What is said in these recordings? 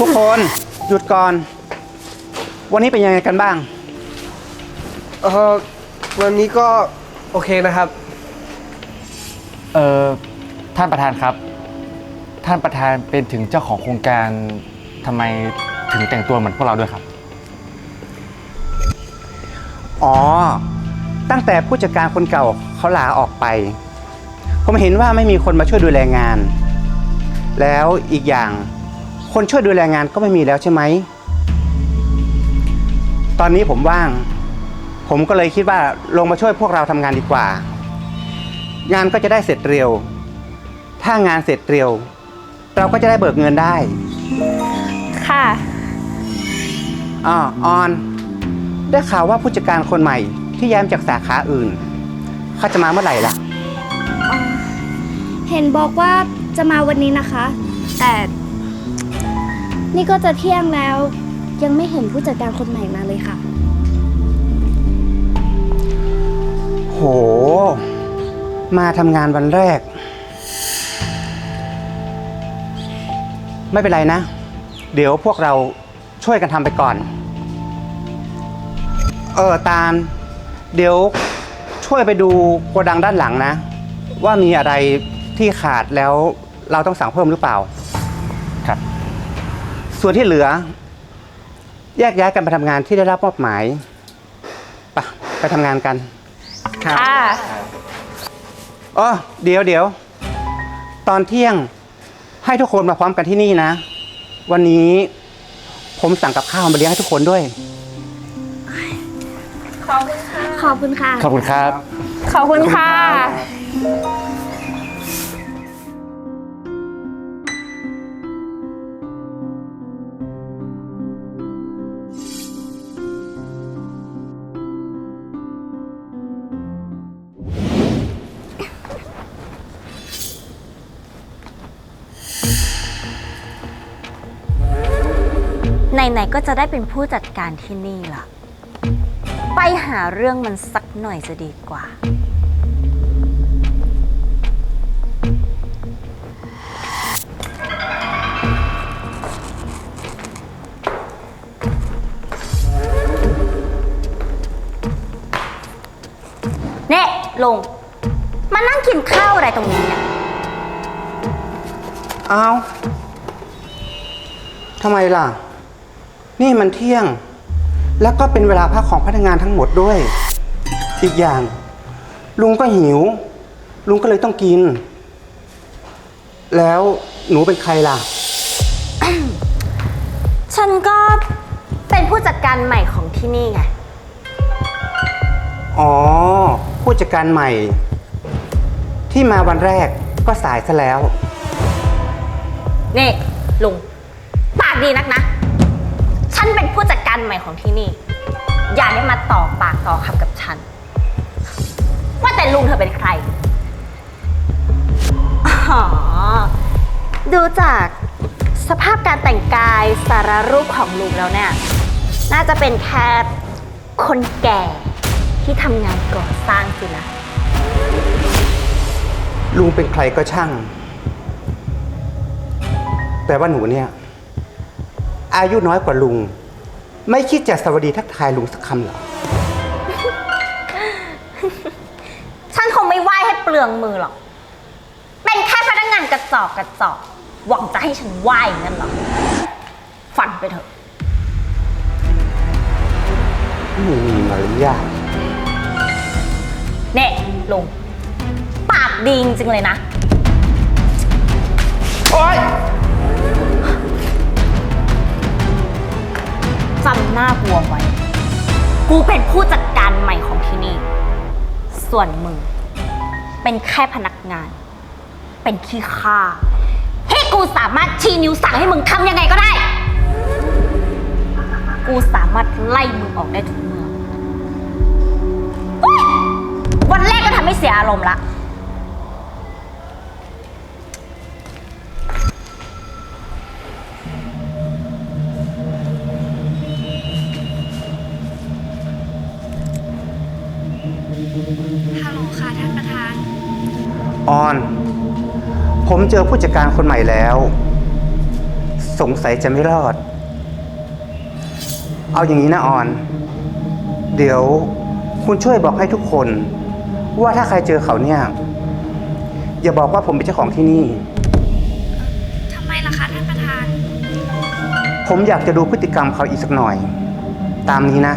ทุกคนหยุดก่อน วันนี้เป็นยังไงกันบ้าง เออวันนี้ก็โอเคนะครับ เอ่อท่านประธานครับ ท่านประธานเป็นถึงเจ้าของโครงการทำไมถึงแต่งตัวเหมือนพวกเราด้วยครับ อ๋อ ตั้งแต่ผู้จัดการคนเก่าเขาลาออกไป ผมเห็นว่าไม่มีคนมาช่วยดูแลงาน แล้วอีกอย่าง คนช่วยดูแลงานก็ไม่มีแล้วใช่ไหม ตอนนี้ผมว่าง ผมก็เลยคิดว่าลงมาช่วยพวกเราทำงานดีกว่า งานก็จะได้เสร็จเร็ว ถ้างานเสร็จเร็ว เราก็จะได้เบิกเงินได้ค่ะอ๋อออน ได้ข่าวว่าผู้จัดการคนใหม่ที่ย้ายมาจากสาขาอื่น เขาจะมาเมื่อไหร่ล่ะ เห็นบอกว่าจะมาวันนี้นะคะ แต่ นี่ก็จะเที่ยงแล้ว ยังไม่เห็นผู้จัดการคนใหม่มาเลยค่ะ โห มาทำงานวันแรก ไม่เป็นไรนะ เดี๋ยวพวกเราช่วยกันทำไปก่อน เออตาล เดี๋ยวช่วยไปดูโกดังด้านหลังนะ ว่ามีอะไรที่ขาดแล้วเราต้องสั่งเพิ่มหรือเปล่า ครับ ส่วนที่เหลือ แยกย้ายกันไปทำงานที่ได้รับมอบหมายไปไปทำงานกันค่ะอ๋อเดี๋ยวเดี๋ยวตอนเที่ยงให้ทุกคนมาพร้อมกันที่นี่นะ วันนี้ผมสั่งกับข้าวมาเลี้ยงให้ทุกคนด้วย ขอบคุณค่ะ ขอบคุณครับขอบคุณค่ะ นๆก็จะได้เป็นผู้จัดการที่นี่ล่ะ ไปหาเรื่องมันสักหน่อยจะดีกว่า เน่ลง มานั่งกินข้าวอะไรตรงนี้เนี่ยเอาทำไมล่ะ นี่มันเที่ยง แล้วก็เป็นเวลาพักของพนักงานทั้งหมดด้วย อีกอย่าง ลุงก็หิว ลุงก็เลยต้องกิน แล้วหนูเป็นใครล่ะ ฉันก็เป็นผู้จัดการใหม่ของที่นี่ไง อ๋อ ผู้จัดการใหม่ ที่มาวันแรกก็สายซะแล้ว นี่ ลุง ปากดีนักนะฉันเป็น ผู้จัดการใหม่ของที่นี่ อย่าได้มาต่อปากต่อคำกับฉัน ว่าแต่ลุงเธอเป็นใคร อ๋อ ดูจากสภาพการแต่งกายสารรูปของลุงแล้วเนี่ย น่าจะเป็นแค่คนแก่ที่ทำงานก่อสร้างสินะ ลุงเป็นใครก็ช่าง แต่ว่าหนูเนี่ย อายุน้อยกว่าลุง ไม่คิดจะสวัสดีทักทายลุงสักคำเหรอ ฉันคงไม่ไหว้ให้เปลืองมือหรอก เป็นแค่พนักงานกระจอกกระจอก หวังจะให้ฉันไหว้งั้นเหรอ ฝันไปเถอะ ไม่มีมารยาทเน่ลุง ปากดีจริงๆเลยนะ โอ๊ย จำหน้ากูเอาไว้ กูเป็นผู้จัดการใหม่ของที่นี่ ส่วนมึง เป็นแค่พนักงาน เป็นขี้ข้าที่กูสามารถชี้นิ้วสั่งให้มึงทำยังไงก็ได้ กูสามารถไล่มึงออกได้ทุกเมื่อวันแรกก็ทำให้เสียอารมณ์ละ ฮัลโหลค่ะท่านประธาน ออน ผมเจอผู้จัดการคนใหม่แล้ว สงสัยจะไม่รอด เอาอย่างนี้นะออน เดี๋ยวคุณช่วยบอกให้ทุกคน ว่าถ้าใครเจอเขาเนี่ย อย่าบอกว่าผมเป็นเจ้าของที่นี่ ทำไมล่ะคะท่านประธาน ผมอยากจะดูพฤติกรรมเขาอีกสักหน่อย ตามนี้นะ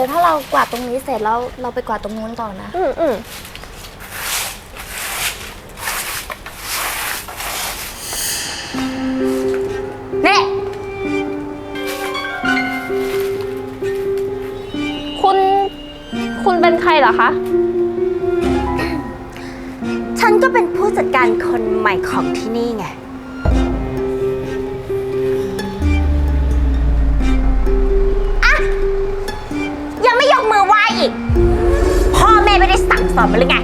ดี๋ยวถ้าเรากวาดตรงนี้เสร็จแล้วเราไปกวาดตรงนู้นต่อนะ อืมอืมนี่คุณ คุณเป็นใครเหรอคะ ฉันก็เป็นผู้จัดการคนใหม่ของที่นี่ไง สั่งสอนมาเลยไง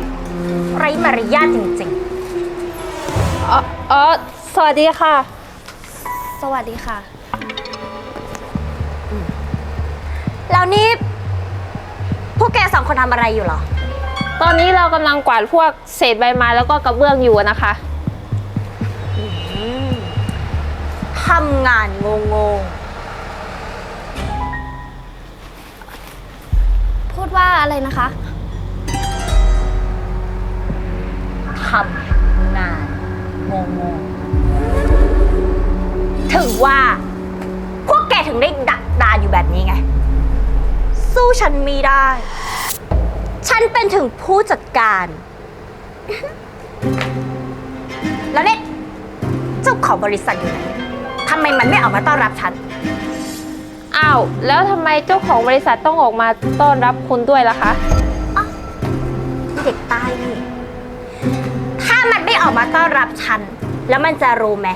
ไร้มารยาทจริงอ๋ออ๋อสวัสดีค่ะ สวัสดีค่ะ ๆ แล้วนี่ พวกแกสองคนทำอะไรอยู่เหรอ ตอนนี้เรากำลังกวาดพวกเศษใบไม้แล้วก็กระเบื้องอยู่อะนะคะ ทำงานงงพูดว่าอะไรนะคะำงานงงๆถึงว่า พวกแกถึงได้ดักดานอยู่แบบนี้ไง สู้ฉันไม่ได้ ฉันเป็นถึงผู้จัดการ แล้วเนี่ยเจ้าของบริษัทอยู่ไหนทำไมมันไม่ออกมาต้อนรับฉัน อ้าว แล้วทำไมเจ้าของบริษัทต้องออกมาต้อนรับคุณด้วยล่ะคะ เด็กใต้นี่ถ้ามันไม่ ออกมาต้อนรับฉัน แล้วมันจะรู้ไหม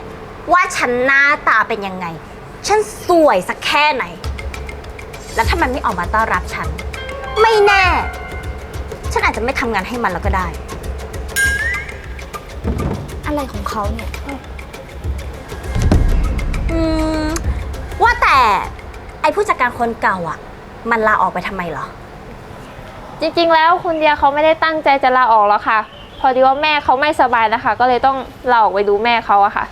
ว่าฉันหน้าตาเป็นยังไง ฉันสวยสักแค่ไหน แล้วถ้ามันไม่ออกมาต้อนรับฉัน ไม่แน่ ฉันอาจจะไม่ทำงานให้มันแล้วก็ได้ อะไรของเขาเนี่ยอืมว่าแต่ไอผู้จัดการคนเก่าอะ มันลาออกไปทำไมเหรอ จริงๆ แล้วคุณเดียเขาไม่ได้ตั้งใจจะลาออกแล้วค่ะ พอดีว่าแม่เขาไม่สบายนะคะ ก็เลยต้องลาออกไปดูแม่เขาอะค่ะ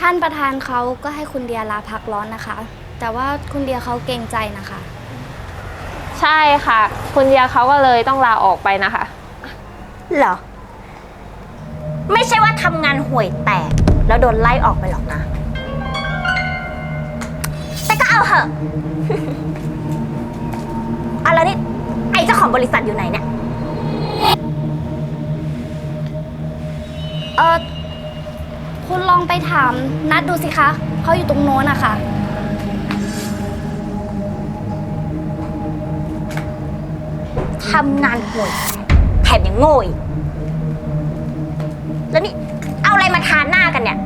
ท่านประธานเขาก็ให้คุณเดียลาพักร้อนนะคะ แต่ว่าคุณเดียเขาเกรงใจนะคะ ใช่ค่ะ คุณเดียเขาก็เลยต้องลาออกไปนะคะ เหรอ ไม่ใช่ว่าทำงานห่วยแตก แล้วโดนไล่ออกไปหรอกนะ แต่ก็เอาเหอะ เอาแล้วนี่ไอ้เจ้าของบริษัทอยู่ไหนเนี่ย เออคุณลองไปถามนัดดูสิคะ เขาอยู่ตรงโน้นอะคะทำงานห่วยแถมยังโง่อีกแล้วนี่ เอาอะไรมาทานหน้ากันเนี่ย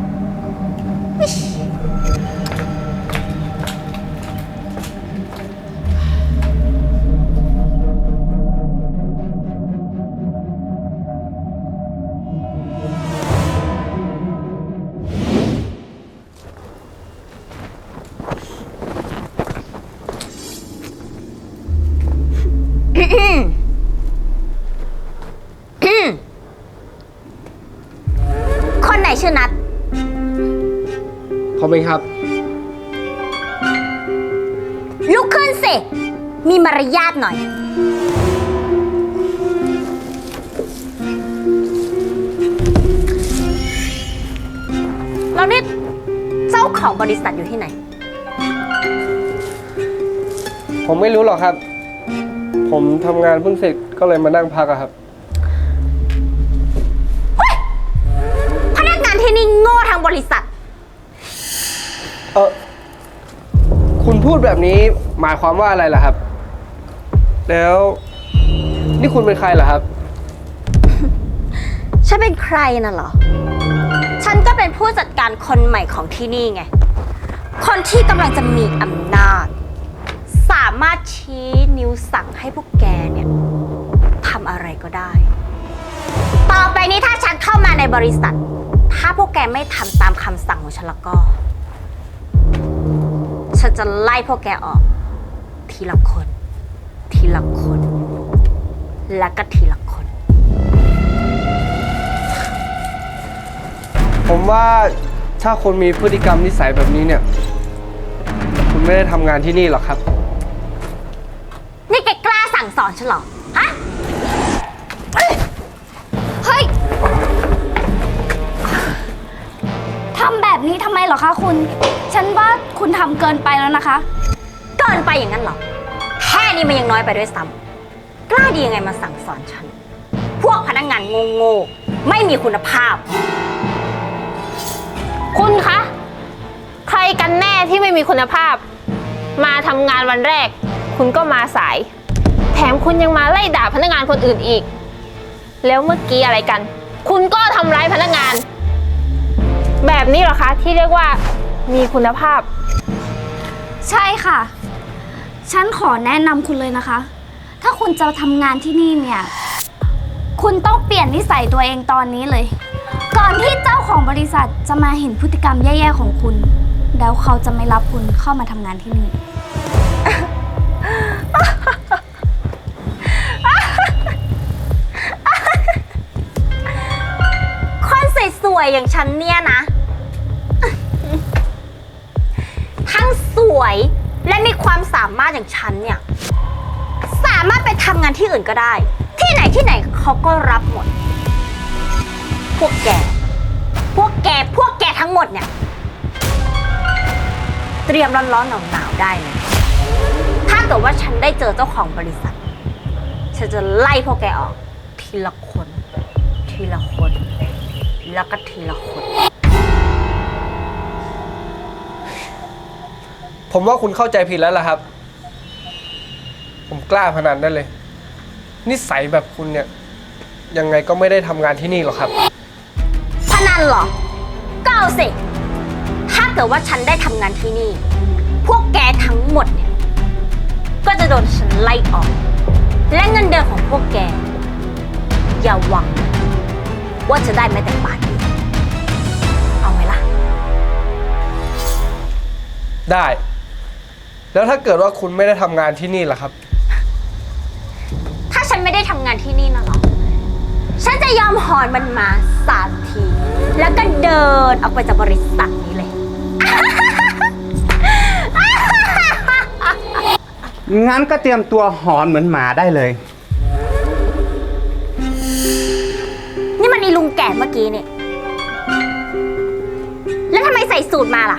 คนไหนชื่อนัด ผมเองครับ ลุกขึ้นสิ มีมารยาทหน่อย แล้วนี่เจ้าของบริษัทอยู่ที่ไหน ผมไม่รู้หรอกครับ ผมทำงานเพิ่งเสร็จก็เลยมานั่งพักอะครับ พนักงานที่นี่โง่ทางบริษัท เออคุณพูดแบบนี้หมายความว่าอะไรล่ะครับ แล้วนี่คุณเป็นใครเหรอครับ ฉันเป็นใครน่ะเหรอ ฉันก็เป็นผู้จัดการคนใหม่ของที่นี่ไง คนที่กำลังจะมีอำนาจสามารถชี้นิ้วสั่งให้พวกแกเนี่ยทำอะไรก็ได้ ต่อไปนี้ถ้าฉันเข้ามาในบริษัท ถ้าพวกแกไม่ทำตามคำสั่งของฉันแล้วก็ ฉันจะไล่พวกแกออก ทีละคน ทีละคน แล้วก็ทีละคน ผมว่าถ้าคนมีพฤติกรรมนิสัยแบบนี้เนี่ย คุณไม่ได้ทำงานที่นี่หรอกครับ สั่งสอนฉันเหรอ ฮะ เฮ้ย ทำแบบนี้ทำไมเหรอคะคุณ ฉันว่าคุณทำเกินไปแล้วนะคะ เกินไปอย่างนั้นเหรอ แค่นี้มันยังน้อยไปด้วยซ้ำกล้าดียังไงมาสั่งสอนฉัน พวกพนักงานโง่ๆไม่มีคุณภาพ คุณคะ ใครกันแน่ที่ไม่มีคุณภาพ มาทำงานวันแรก คุณก็มาสาย แถมคุณยังมาไล่ด่าพนักงานคนอื่นอีก แล้วเมื่อกี้อะไรกัน คุณก็ทำร้ายพนักงาน แบบนี้เหรอคะ ที่เรียกว่ามีคุณภาพ ใช่ค่ะ ฉันขอแนะนำคุณเลยนะคะ ถ้าคุณจะทำงานที่นี่เนี่ย คุณต้องเปลี่ยนนิสัยตัวเองตอนนี้เลย ก่อนที่เจ้าของบริษัทจะมาเห็นพฤติกรรมแย่ๆของคุณ แล้วเขาจะไม่รับคุณเข้ามาทำงานที่นี่ วยอย่างฉันเนี่ยนะ ทั้งสวยและมีความสามารถอย่างฉันเนี่ย สามารถไปทำงานที่อื่นก็ได้ ที่ไหนที่ไหนเขาก็รับหมด พวกแก พวกแก พวกแกทั้งหมดเนี่ย เตรียมร้อนๆหนาวๆได้เลยถ้าเกิดว่าฉันได้เจอเจ้าของบริษัท ฉันจะไล่พวกแกออก ทีละคน ทีละคน แล้วก็ทีละคน ผมว่าคุณเข้าใจผิดแล้วล่ะครับ ผมกล้าพนันได้เลย นิสัยแบบคุณเนี่ย ยังไงก็ไม่ได้ทำงานที่นี่หรอกครับ พนันเหรอก็เอาสิ ถ้าเกิดว่าฉันได้ทำงานที่นี่ พวกแกทั้งหมดเนี่ย ก็จะโดนฉันไล่ออก และเงินเดือนของพวกแก อย่าหวังนะ ว่าจะได้แม้แต่บาทเดียวเอาไหมล่ะ ได้ แล้วถ้าเกิดว่าคุณไม่ได้ทำงานที่นี่ล่ะครับ ถ้าฉันไม่ได้ทำงานที่นี่นะเหรอฉันจะยอมหอนมันมาสามที แล้วก็เดินออกไปจากบริษัทนี้เลย งั้นก็เตรียมตัวหอนเหมือนหมาได้เลย มันอีลุงแก่เมื่อกี้นี่ แล้วทำไมใส่สูตรมาล่ะ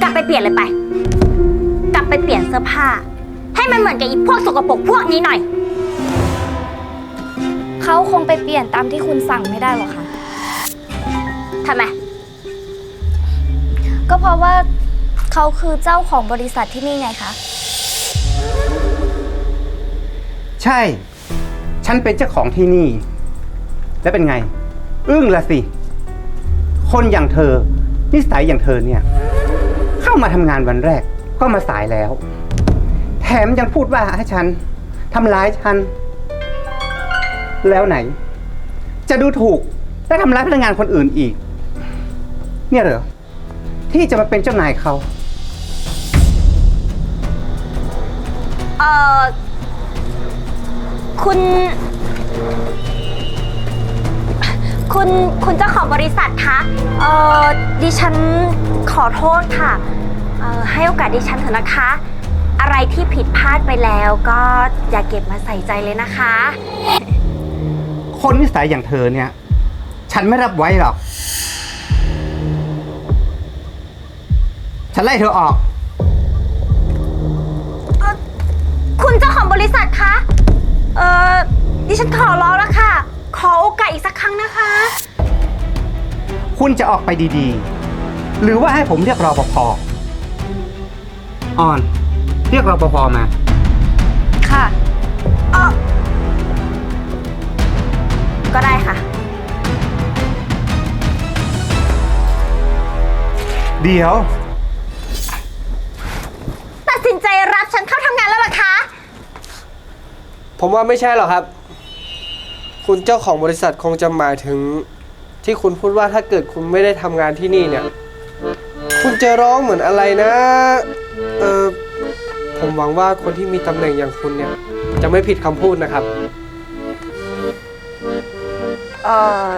กลับไปเปลี่ยนเลยไป กลับไปเปลี่ยนเสื้อผ้า ให้มันเหมือนกับอีพวกสกปรกพวกนี้หน่อย เขาคงไปเปลี่ยนตามที่คุณสั่งไม่ได้หรอกค่ะ ทำไม ก็เพราะว่าเขาคือเจ้าของบริษัทที่นี่ไงคะ ใช่ ฉันเป็นเจ้าของที่นี่ แล้วเป็นไง อึ้งละสิ คนอย่างเธอ นิสัยอย่างเธอเนี่ย เข้ามาทำงานวันแรกก็มาสายแล้ว แถมยังพูดว่าให้ฉันทำร้ายฉัน แล้วไหน จะดูถูกและทำร้ายพนักงานคนอื่นอีก เนี่ยเหรอ ที่จะมาเป็นเจ้านายเขา เอ่อ คุณ คุณคุณเจ้าของบริษัทคะเอ่อดิฉันขอโทษค่ะเอ่อให้โอกาสดิฉันเถอะนะคะ อะไรที่ผิดพลาดไปแล้วก็อย่าเก็บมาใส่ใจเลยนะคะ คนนิสัยอย่างเธอเนี่ย ฉันไม่รับไว้หรอก ฉันไล่เธอออกคุณเจ้าของบริษัทคะ เอ่อ ดิฉันขอร้องแล้วค่ะ ขอโอกาสอีกสักครั้งนะคะ คุณจะออกไปดีๆ หรือว่าให้ผมเรียกรอปภออน เรียกรอปภมา ค่ะก็ได้ค่ะ เดี๋ยว ตัดสินใจรับฉันเข้าทำงานแล้วเหรอคะ ผมว่าไม่ใช่หรอกครับ คุณเจ้าของบริษัทคงจะหมายถึง ที่คุณพูดว่าถ้าเกิดคุณไม่ได้ทำงานที่นี่เนี่ย คุณจะร้องเหมือนอะไรนะ เออผมหวังว่าคนที่มีตำแหน่งอย่างคุณเนี่ย จะไม่ผิดคำพูดนะครับ เออ